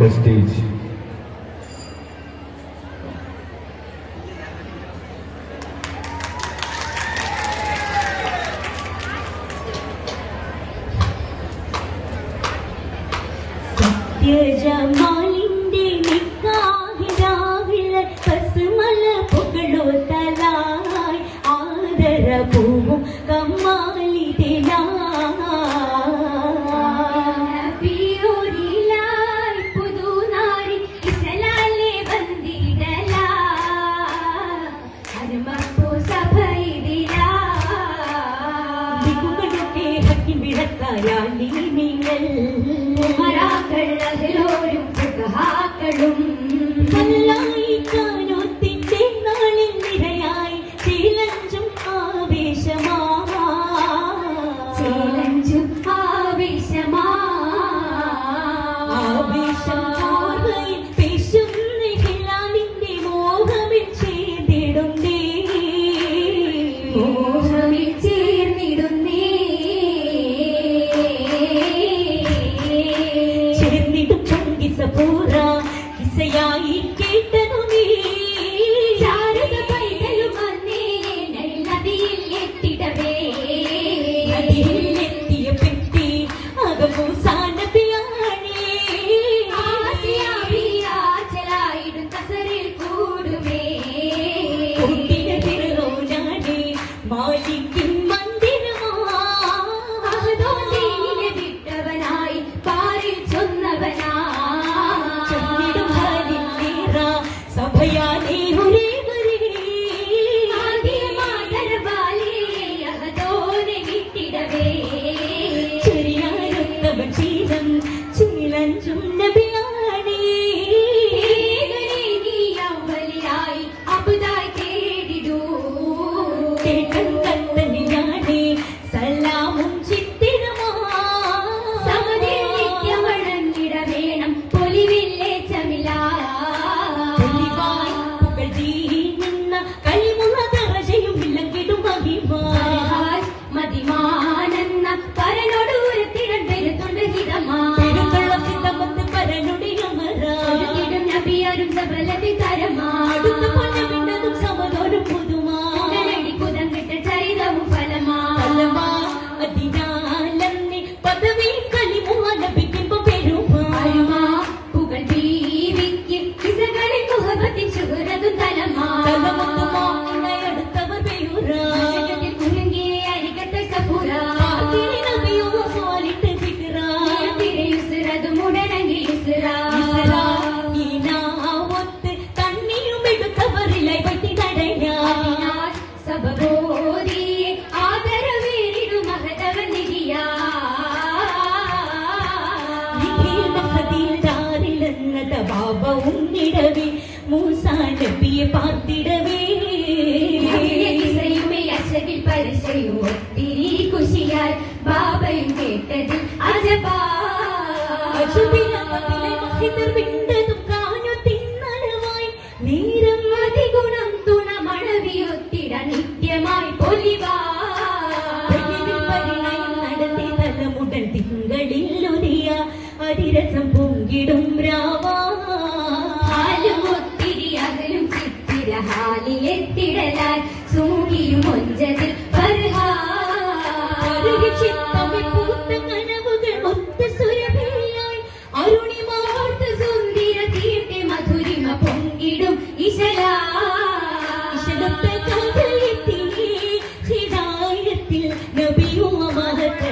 on the stage. Dear Jamal. ഹബീബിങ്ങൾ മരാക്കൾ അതിലോരും സുഖാക്കളും Isabella Tita. பாபாவும் நிடவே மூசா நபியை பார்த்திடவே അച്ചതിൽ പരശയും ഒത്തിരി കുശിയാൽ ബാബയും കേട്ടതിൽ അജപാണ്ടതും കാണു തിന്നളവായി നേരം മതി ഗുണം തുണ മണവിയൊത്തിട നിത്യമായി പൊലിവാ. നടത്തി തലമുടൻ തിങ്കളിൽ ഒരിയ. അതിരസം പോ ഇശലത്തിൽ നബിയുമ മഹത്തെ